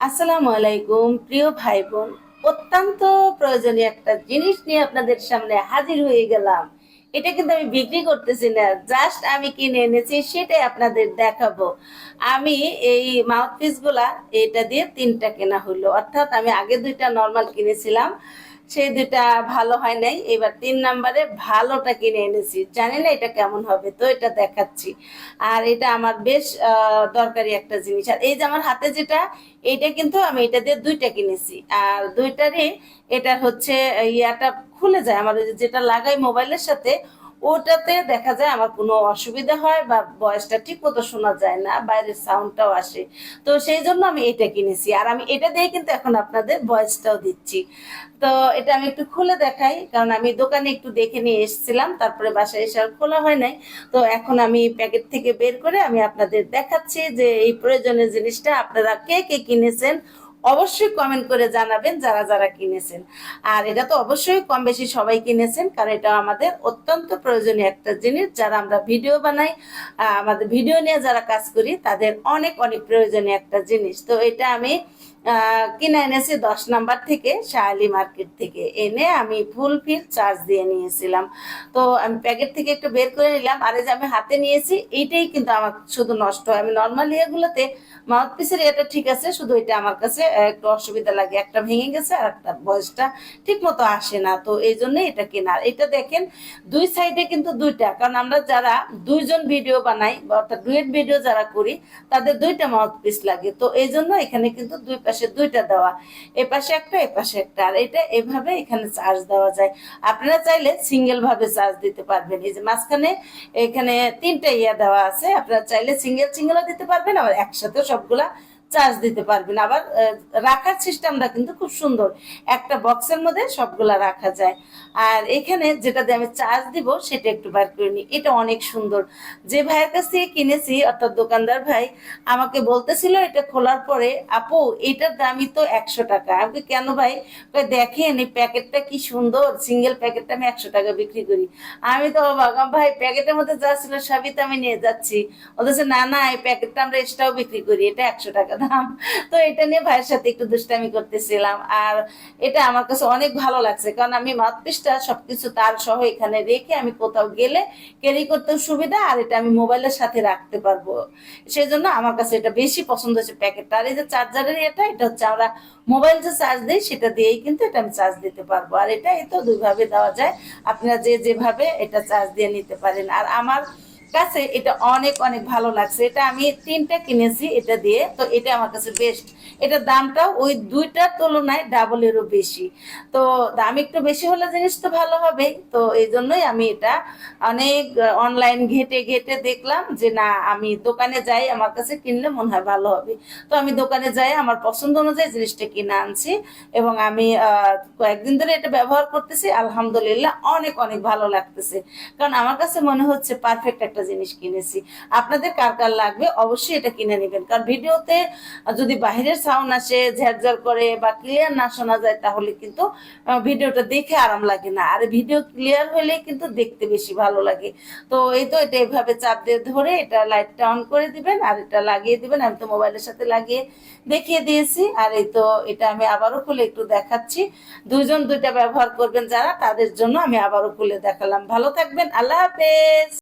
আসসালামু আলাইকুম, প্রিয় ভাই বোন অত্যন্ত প্রয়োজনীয় একটা জিনিস নিয়ে আপনাদের সামনে হাজির হয়ে গেলাম। এটা কিন্তু আমি বিক্রি করতেছি না, জাস্ট আমি কিনে এনেছি, সেটাই আপনাদের দেখাবো। আমি এই মাউথপিসগুলা এটা দিয়ে তিনটা কেনা হলো। অর্থাৎ আমি আগে দুইটা নর্মাল কিনেছিলাম। সেই দুটা ভালো হয় নাই। এবার তিন নাম্বারে ভালোটা কিনে এনেছি। জানি না এটা কেমন হবে? তো এটা দেখাচ্ছি। আর এটা আমার বেশ দরকারি একটা জিনিস। আর এই যে আমার হাতে যেটা, এইটা কিন্তু আমি এটা দিয়ে দুইটা কিনেছি। আর দুইটারে এটা হচ্ছে, ইয়াটা খুলে যায়। আমার যেটা লাগাই মোবাইলের সাথে ওটাতে দেখা যায় আমার কোনো অসুবিধা হয় বা ভয়েসটা ঠিক মতো শোনা যায় না, বাইরের সাউন্ডটাও আসে। তো সেই জন্য আমি এটা কিনেছি। আর আমি এটা দিয়ে কিন্তু এখন আপনাদের ভয়েসটাও দিচ্ছি। তো এটা আমি একটু খুলে দেখাই, কারণ আমি দোকানে একটু দেখে নিয়ে এসেছিলাম, তারপরে বাসায় এসে আর খোলা হয় নাই। তো এখন আমি প্যাকেট থেকে বের করে আমি আপনাদের দেখাচ্ছি যে এই প্রয়োজনীয় জিনিসটা আপনারা কে কে কিনেছেন অবশ্যই কমেন্ট করে জানাবেন যারা যারা কিনেছেন। আর এটা তো অবশ্যই কম বেশি সবাই কিনেছেন, কারণ এটা আমাদের অত্যন্ত প্রয়োজনীয় একটা জিনিস। যারা আমরা ভিডিও বানাই আমাদের ভিডিও নিয়ে যারা কাজ করি, তাদের অনেক অনেক প্রয়োজনীয় একটা জিনিস। তো এটা আমি কিনে এনেছি দশ নাম্বার থেকে শাহালি মার্কেট থেকে। এনে আমি ফুল ফিল চার্জ দিয়ে নিয়েছিলাম। তো আমি প্যাকেট থেকে একটু বের করে নিলাম। আর এই যে আমি হাতে নিয়েছি, এইটাই কিন্তু আমার শুধু নষ্ট আমি নর্মালি এগুলোতে মাউথ পিসের এটা ঠিক আছে, শুধু এটা আমার কাছে একটু অসুবিধা লাগে। একটা ভেঙে গেছে আর একটা বয়সটা ঠিক মতো আসে না। তো এই জন্য এটা কেনার এটা দেখেন, দুই সাইডে কিন্তু দুইটা। কারণ আমরা যারা দুইজন ভিডিও বানাই অর্থাৎ ডুয়েট ভিডিও যারা করি, তাদের দুইটা মাউথ পিস লাগে। তো এই জন্য এখানে কিন্তু দুই পাশে দুইটা দেওয়া, এ পাশে একটা, এ পাশে একটা, আর এটা এভাবে এখানে চার্জ দেওয়া যায়। আপনারা চাইলে সিঙ্গেল ভাবে চার্জ দিতে পারবেন। এই যে মাঝখানে এখানে তিনটা ইয়া দেওয়া আছে, আপনারা চাইলে সিঙ্গেল সিঙ্গেলও দিতে পারবেন, আবার একসাথে সবগুলা চার্জ দিতে পারবেন। আবার রাখার সিস্টেমটা কিন্তু খুব সুন্দর। একটা বক্সের মধ্যে সবগুলা রাখা যায়। আর এখানে যেটা দিয়ে আমি চার্জ দিব, সেটা একটু বার করে নিই। এটা অনেক সুন্দর। যে ভাইয়ের কাছ থেকে কিনেছি, অর্থাৎ দোকানদার ভাই, আমাকে বলতেছিল এটা খোলার পরে, আপু, এটার দামই তো একশো টাকা। আমাকে কেন ভাই? দেখেন, এই প্যাকেটটা কি সুন্দর। সিঙ্গেল প্যাকেটটা আমি একশো টাকা বিক্রি করি। আমি তো অবাক। ভাই প্যাকেটের মধ্যে যা ছিল সবই তো আমি নিয়ে যাচ্ছি। ওদের না না, এই প্যাকেটটা আমরা এক্সট্রাও বিক্রি করি। এটা একশো টাকা দাম। তো এটা নিয়ে ভাইয়ের সাথে একটু দুষ্টামি করতেছিলাম। আর এটা আমার কাছে অনেক ভালো লাগছে, কারণ আমি মাউথপিসটা সবকিছু তার সহ এখানে রেখে আমি কোথাও গেলে ক্যারি করতেও সুবিধা, আর এটা আমি মোবাইলের সাথে রাখতে পারব। সেই জন্য আমার কাছে এটা বেশি পছন্দ হচ্ছে প্যাকেটটা। আর এই যে চার্জারের এটা এটা হচ্ছে আমরা মোবাইল যে চার্জ দিই, সেটা দিয়েই কিন্তু এটা আমি চার্জ দিতে পারব। আর এটা এই তো দুইভাবে দেওয়া যায়। আপনারা যে যেভাবে এটা চার্জ দিয়ে নিতে পারেন। আর আমার কাছে এটা অনেক অনেক ভালো লাগছে। এটা আমি তিনটা কিনেছি এটা দিয়ে, তো এটা আমার কাছে বেস্ট এটা দামটাও ওই দুইটার তুলনায় ডাবলেরও বেশি। তো দাম একটু বেশি হলে জিনিস তো ভালো হবে। তো এই জন্যই আমি এটা অনেক অনলাইন ঘেটে ঘেটে দেখলাম যে না, আমি দোকানে যাই, আমার কাছে কিনলে মনে হয় ভালো হবে। তো আমি দোকানে যাই, আমার পছন্দ অনুযায়ী জিনিসটা কিনে আনছি এবং আমি কয়েকদিন ধরে এটা ব্যবহার করতেছি। আলহামদুলিল্লাহ অনেক অনেক ভালো লাগতেছে। কারণ আমার কাছে মনে হচ্ছে পারফেক্ট জিনিস কিনেছি। আপনাদের কার কার লাগবে? অবশ্যই এটা কিনে নেবেন। কারণ ভিডিওতে যদি বাহিরের সাউন্ড আসে, ঝেরঝর করে বা ক্লিয়ার না শোনা যায়, তাহলে কিন্তু ভিডিওটা দেখে আরাম লাগে না। আর ভিডিও ক্লিয়ার হলে কিন্তু দেখতে বেশি ভালো লাগে। তো এই তো এটা এভাবে চাপ দিয়ে ধরে এটা লাইটটা অন করে দিবেন, আর এটা লাগিয়ে দিবেন। আমি তো মোবাইলের সাথে লাগিয়ে দেখিয়ে দিয়েছি। আর এই তো এটা আমি আবারও খুলে একটু দেখাচ্ছি। দুইজন দুইটা ব্যবহার করবেন যারা, তাদের জন্য আমি আবারও খুলে দেখালাম। ভালো থাকবেন। আল্লাহ হাফেজ।